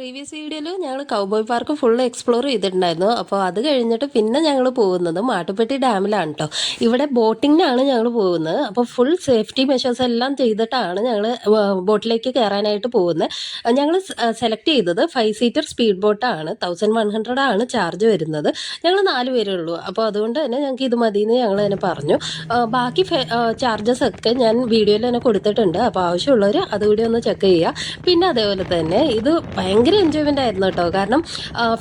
Previous വീഡിയോയിൽ ഞങ്ങൾ cowboy park full explore ചെയ്തിട്ടുണ്ടായിരുന്നു. അപ്പോൾ അത് കഴിഞ്ഞിട്ട് പിന്നെ ഞങ്ങൾ പോകുന്നത് മാട്ടുപ്പെട്ടി ഡാമിലാണ് കേട്ടോ ഇവിടെ ബോട്ടിങ്ങിനാണ് ഞങ്ങൾ പോകുന്നത്. അപ്പോൾ ഫുൾ സേഫ്റ്റി മെഷേഴ്സ് എല്ലാം ചെയ്തിട്ടാണ് ഞങ്ങൾ ബോട്ടിലേക്ക് കയറാനായിട്ട് പോകുന്നത്. ഞങ്ങൾ സെലക്ട് ചെയ്തത് ഫൈവ് സീറ്റർ സ്പീഡ് ബോട്ടാണ് തൗസൻഡ് വൺ ഹൺഡ്രഡ് ആണ് ചാർജ് വരുന്നത്. ഞങ്ങൾ നാല് പേരേ ഉള്ളൂ. അപ്പോൾ അതുകൊണ്ട് തന്നെ ഞങ്ങൾക്ക് ഇത് മതി എന്ന് ഞങ്ങൾ തന്നെ പറഞ്ഞു. ബാക്കി ചാർജസ് ഒക്കെ ഞാൻ വീഡിയോയിൽ തന്നെ കൊടുത്തിട്ടുണ്ട്. അപ്പോൾ ആവശ്യമുള്ളവർ അതുകൂടി ഒന്ന് ചെക്ക് ചെയ്യുക. പിന്നെ അതേപോലെ തന്നെ ഇത് ഭയങ്കര എൻജോയ്മെന്റ് ആയിരുന്നു കേട്ടോ. കാരണം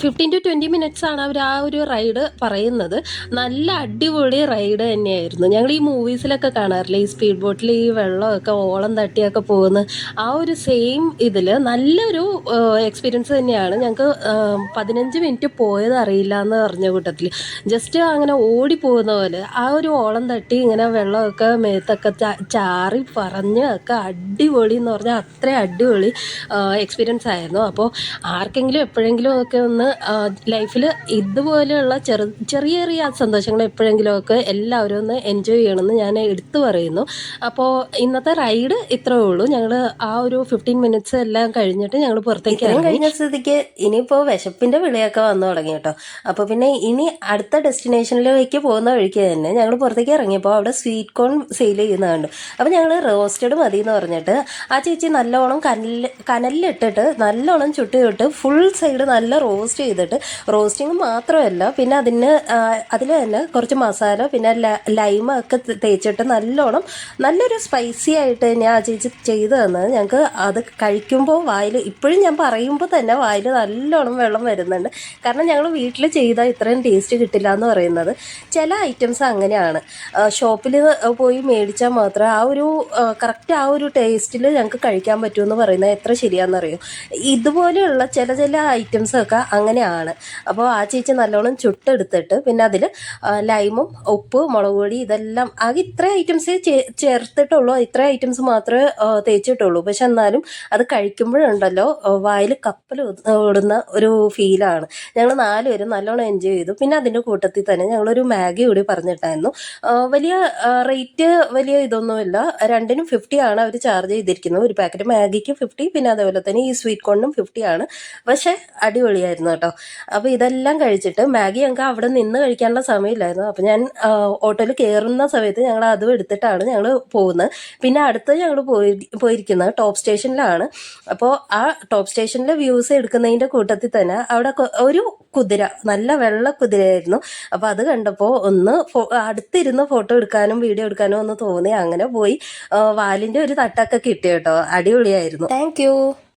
ഫിഫ്റ്റീൻ ടു ട്വന്റി മിനിറ്റ്സ് ആണ് അവർ ആ ഒരു റൈഡ് പറയുന്നത്. നല്ല അടിപൊളി റൈഡ് തന്നെയായിരുന്നു. ഞങ്ങൾ ഈ മൂവീസിലൊക്കെ കാണാറില്ലേ? ഈ സ്പീഡ് ബോട്ടിൽ ഈ വെള്ളമൊക്കെ ഓളം തട്ടിയൊക്കെ പോകുന്ന ആ ഒരു സെയിം ഇതിൽ നല്ലൊരു എക്സ്പീരിയൻസ് തന്നെയാണ്. ഞങ്ങൾക്ക് പതിനഞ്ച് മിനിറ്റ് പോയത് അറിയില്ല എന്ന് പറഞ്ഞ കൂട്ടത്തിൽ ജസ്റ്റ് അങ്ങനെ ഓടി പോകുന്ന പോലെ ആ ഒരു ഓളം തട്ടി ഇങ്ങനെ വെള്ളമൊക്കെ മേത്തൊക്കെ ചാറി പറഞ്ഞ് ഒക്കെ അടിപൊളി എന്ന് പറഞ്ഞാൽ അത്ര അടിപൊളി എക്സ്പീരിയൻസ് ആയിരുന്നു. അപ്പോൾ ആർക്കെങ്കിലും എപ്പോഴെങ്കിലും ഒക്കെ ഒന്ന് ലൈഫിൽ ഇതുപോലെയുള്ള ചെറു ചെറിയ ചെറിയ സന്തോഷങ്ങൾ എപ്പോഴെങ്കിലും ഒക്കെ എല്ലാവരും ഒന്ന് എൻജോയ് ചെയ്യണമെന്ന് ഞാൻ എടുത്തു പറയുന്നു. അപ്പോൾ ഇന്നത്തെ റൈഡ് ഇത്രയേ ഉള്ളൂ. ഞങ്ങൾ ആ ഒരു ഫിഫ്റ്റീൻ മിനിറ്റ്സ് എല്ലാം കഴിഞ്ഞിട്ട് ഞങ്ങൾ പുറത്തേക്ക് ഇറങ്ങി. കഴിഞ്ഞ സ്ഥിതിക്ക് ഇനിയിപ്പോൾ വിശപ്പിന്റെ വിളിയൊക്കെ വന്നു തുടങ്ങി കേട്ടോ. അപ്പോൾ പിന്നെ ഇനി അടുത്ത ഡെസ്റ്റിനേഷനിലേക്ക് പോകുന്ന വഴിക്ക് തന്നെ ഞങ്ങൾ പുറത്തേക്ക് ഇറങ്ങിയപ്പോൾ അവിടെ സ്വീറ്റ് കോൺ സെയിൽ ചെയ്യുന്നതുണ്ട് അപ്പോൾ ഞങ്ങൾ റോസ്റ്റഡ് മതി എന്ന് പറഞ്ഞിട്ട് ആ ചേച്ചി നല്ലോണം കനൽ കനലിലിട്ടിട്ട് നല്ലോണം ചുട്ട് ചുട്ട് ഫുൾ സൈഡ് നല്ല റോസ്റ്റ് ചെയ്തിട്ട് റോസ്റ്റിംഗ് മാത്രമല്ല പിന്നെ അതിന് അതിൽ തന്നെ കുറച്ച് മസാല പിന്നെ ലൈമ ഒക്കെ തേച്ചിട്ട് നല്ലോണം നല്ലൊരു സ്പൈസി ആയിട്ട് ഞാൻ ആ ചേച്ചി ചെയ്തു തന്നത്. ഞങ്ങൾക്ക് അത് കഴിക്കുമ്പോൾ വായിൽ ഇപ്പോഴും ഞാൻ പറയുമ്പോൾ തന്നെ വായിൽ നല്ലോണം വെള്ളം വരുന്നുണ്ട്. കാരണം ഞങ്ങൾ വീട്ടിൽ ചെയ്താൽ ഇത്രയും ടേസ്റ്റ് കിട്ടില്ല എന്ന് പറയുന്നത്. ചില ഐറ്റംസ് അങ്ങനെയാണ്. ഷോപ്പിൽ പോയി മേടിച്ചാൽ മാത്രം ആ ഒരു കറക്റ്റ് ആ ഒരു ടേസ്റ്റിൽ ഞങ്ങൾക്ക് കഴിക്കാൻ പറ്റുമെന്ന് പറയുന്നത് എത്ര ശരിയാണെന്നറിയോ ഇതുപോലെയുള്ള ചില ചില ഐറ്റംസ് ഒക്കെ അങ്ങനെയാണ്. അപ്പോൾ ആ ചേച്ചി നല്ലോണം ചുട്ടെടുത്തിട്ട് പിന്നെ അതിൽ ലൈമും ഉപ്പ് മുളക് പൊടി ഇതെല്ലാം ആകെ ഇത്ര ഐറ്റംസ് ചേർത്തിട്ടുള്ളൂ. ഇത്ര ഐറ്റംസ് മാത്രമേ തേച്ചിട്ടുള്ളൂ. പക്ഷെ എന്നാലും അത് കഴിക്കുമ്പോഴുണ്ടല്ലോ വായിൽ കപ്പൽ ഓടുന്ന ഒരു ഫീലാണ് ഞങ്ങൾ നാലുപേരും നല്ലോണം എൻജോയ് ചെയ്തു. പിന്നെ അതിന്റെ കൂട്ടത്തിൽ തന്നെ ഞങ്ങളൊരു മാഗി കൂടി പറഞ്ഞിട്ടായിരുന്നു. വലിയ റേറ്റ് വലിയ ഇതൊന്നുമില്ല. രണ്ടിനും ഫിഫ്റ്റി ആണ് അവർ ചാർജ് ചെയ്തിരിക്കുന്നത്. ഒരു പാക്കറ്റ് മാഗിക്ക് ഫിഫ്റ്റി പിന്നെ അതേപോലെ തന്നെ ഈ സ്വീറ്റ് കോണിനും ഫിഫ്റ്റി ആണ് പക്ഷേ അടിപൊളിയായിരുന്നു കേട്ടോ. അപ്പോൾ ഇതെല്ലാം കഴിച്ചിട്ട് മാഗി ഞങ്ങൾക്ക് അവിടെ നിന്ന് കഴിക്കാനുള്ള സമയമില്ലായിരുന്നു. അപ്പോൾ ഞാൻ ഓട്ടോയിൽ കയറുന്ന സമയത്ത് ഞങ്ങൾ അതും എടുത്തിട്ടാണ് ഞങ്ങൾ പോകുന്നത്. പിന്നെ അടുത്ത് ഞങ്ങൾ പോയി പോയിരിക്കുന്നത് ടോപ്പ് സ്റ്റേഷനിലാണ്. അപ്പോൾ ആ ടോപ്പ് സ്റ്റേഷനിലെ വ്യൂസ് എടുക്കുന്നതിന്റെ കൂട്ടത്തിൽ തന്നെ അവിടെ ഒരു കുതിര നല്ല വെള്ള കുതിരയായിരുന്നു. അപ്പോൾ അത് കണ്ടപ്പോൾ ഒന്ന് അടുത്തിരുന്ന് ഫോട്ടോ എടുക്കാനും വീഡിയോ എടുക്കാനും ഒന്ന് തോന്നി. അങ്ങനെ പോയി വാലിന്റെ ഒരു തട്ടൊക്കെ കിട്ടി കേട്ടോ. അടിപൊളിയായിരുന്നു. താങ്ക്